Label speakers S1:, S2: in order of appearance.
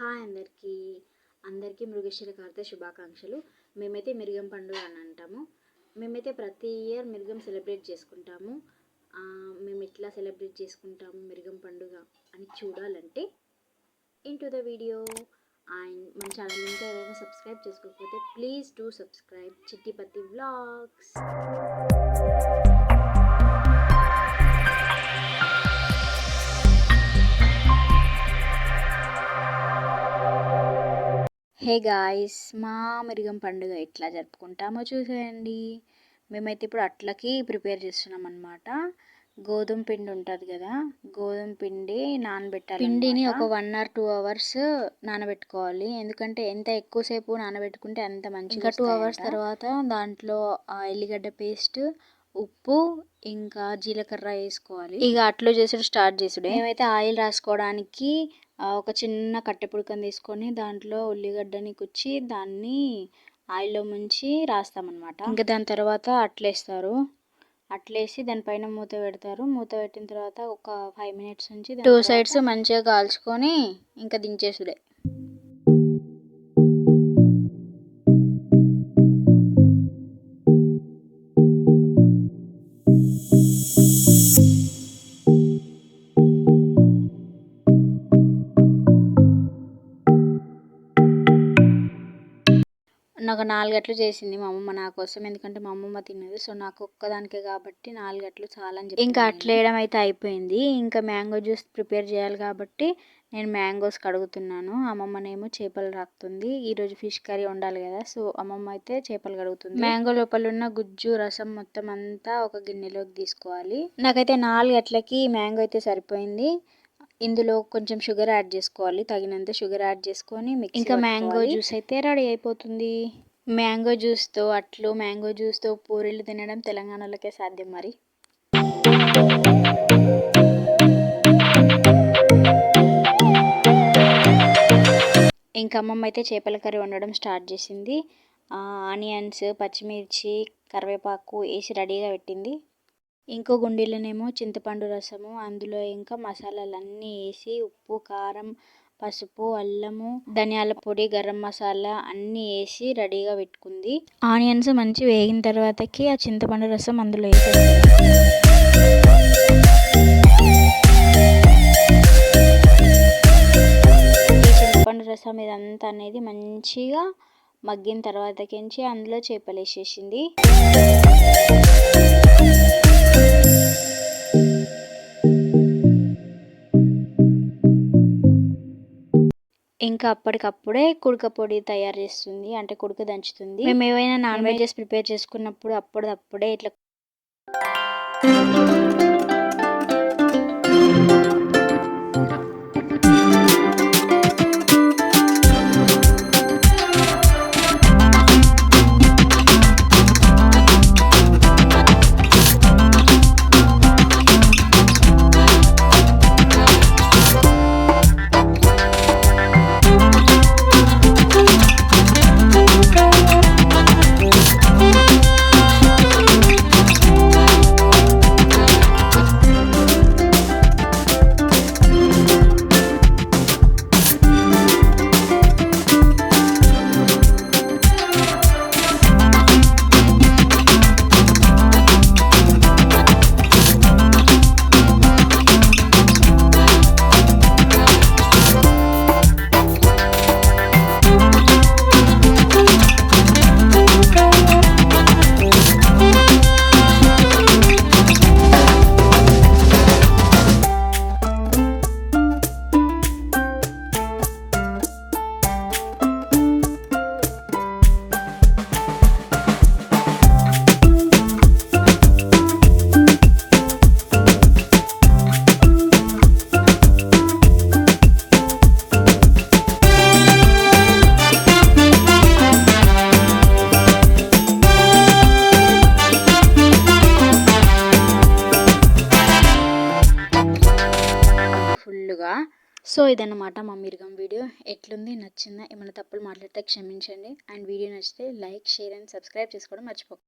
S1: Hi అందరికీ అందరికీ మృగశిర కార్తె శుభాకాంక్షలు. మేమైతే మిరిగం పండుగ అని అంటాము. మేమైతే ప్రతి ఇయర్ మిరుగం సెలబ్రేట్ చేసుకుంటాము. మేము ఎట్లా సెలబ్రేట్ చేసుకుంటాము మిరుగం పండుగ అని చూడాలంటే into the video and మన ఛానల్ ఇంకా ఎవరైనా సబ్స్క్రైబ్ చేసుకోకపోతే please do subscribe Chittipatti vlogs. Hey guys మా మిరిగం పండుగ ఎట్లా జరుపుకుంటామో చూసేయండి. మేమైతే ఇప్పుడు అట్లకి ప్రిపేర్ చేస్తున్నాం అనమాట గోధుమ పిండి ఉంటుంది కదా గోధుమ పిండి నానబెట్టాలి పిండిని ఒక వన్ ఆర్ టూ అవర్స్ నానబెట్టుకోవాలి. ఎందుకంటే ఎంత ఎక్కువసేపు నానబెట్టుకుంటే అంత మంచి ఇంకా టూ అవర్స్ తర్వాత దాంట్లో ఎల్లిగడ్డ పేస్ట్ ఉప్పు ఇంకా జీలకర్ర వేసుకోవాలి. ఇక అట్లు చేసుడు స్టార్ట్ చేసుడు. మేమైతే ఆయిల్ రాసుకోవడానికి ఒక చిన్న కట్టె పుడకని తీసుకొని దాంట్లో ఉల్లిగడ్డని కుచ్చి దాన్ని ఆయిల్లో ముంచి రాస్తామన్నమాట. ఇంకా దాని తర్వాత అట్లేస్తారు. అట్లేసి దానిపైన మూత పెడతారు. మూత పెట్టిన తర్వాత ఒక ఫైవ్ మినిట్స్ నుంచి టూ సైడ్స్ మంచిగా కాల్చుకొని ఇంకా దించేసుడే. నాకు నాలుగట్లు చేసింది మా అమ్మమ్మ నా కోసం. ఎందుకంటే మా అమ్మమ్మ తిన్నది. సో నాకు ఒక్కదానికే కాబట్టి నాలుగట్లు చాలా ఇంకా అట్లేయడం అయితే అయిపోయింది. ఇంకా మ్యాంగో జ్యూస్ ప్రిపేర్ చేయాలి కాబట్టి నేను మ్యాంగోస్ కడుగుతున్నాను. అమ్మమ్మనేమో చేపలు రాకుతుంది. ఈరోజు ఫిష్ కర్రీ ఉండాలి కదా సో అమ్మమ్మ అయితే చేపలు కడుగుతుంది. మ్యాంగో లోపల ఉన్న గుజ్జు రసం మొత్తం అంతా ఒక గిన్నెలోకి తీసుకోవాలి. నాకైతే నాలుగు అట్లకి మ్యాంగో అయితే సరిపోయింది. ఇందులో కొంచెం షుగర్ యాడ్ చేసుకోవాలి. తగినంత షుగర్ యాడ్ చేసుకొని ఇంకా మ్యాంగో జ్యూస్ అయితే రెడీ అయిపోతుంది. మ్యాంగో జ్యూస్తో అట్లు మ్యాంగో జ్యూస్తో పూరీలు తినడం తెలంగాణలోకే సాధ్యం మరి. ఇంకా అమ్మమ్మ అయితే చేపల కర్రీ వండడం స్టార్ట్ చేసింది. ఆనియన్స్ పచ్చిమిర్చి కరివేపాకు వేసి రెడీగా పెట్టింది. ఇంకో గుండీలోనేమో చింతపండు రసము అందులో ఇంకా మసాలాలన్నీ వేసి ఉప్పు కారం పసుపు అల్లము ధనియాల పొడి గరం మసాలా అన్నీ వేసి రెడీగా పెట్టుకుంది. ఆనియన్స్ మంచి వేగిన తర్వాతకి ఆ చింతపండు రసం అందులో వేసేది చింతపండు రసం ఇదంతా అనేది మంచిగా మగ్గిన తర్వాతకించి అందులో చేపలు వేసేసింది ఇంకా అప్పటికప్పుడే కుడక పొడి తయారు చేస్తుంది. అంటే కుడక దంచుతుంది. మేము ఏవైనా నాన్ వెజెస్ ప్రిపేర్ చేసుకున్నప్పుడు అప్పుడు అప్పుడే ఇట్లా సో ఇదన్నమాట మా మిరుగం వీడియో. ఎట్లుంది? నచ్చిందా? ఏమైనా తప్పులు మాట్లాడితే క్షమించండి. అండ్ వీడియో నచ్చితే లైక్ షేర్ అండ్ సబ్స్క్రైబ్ చేసుకోవడం మర్చిపోకండి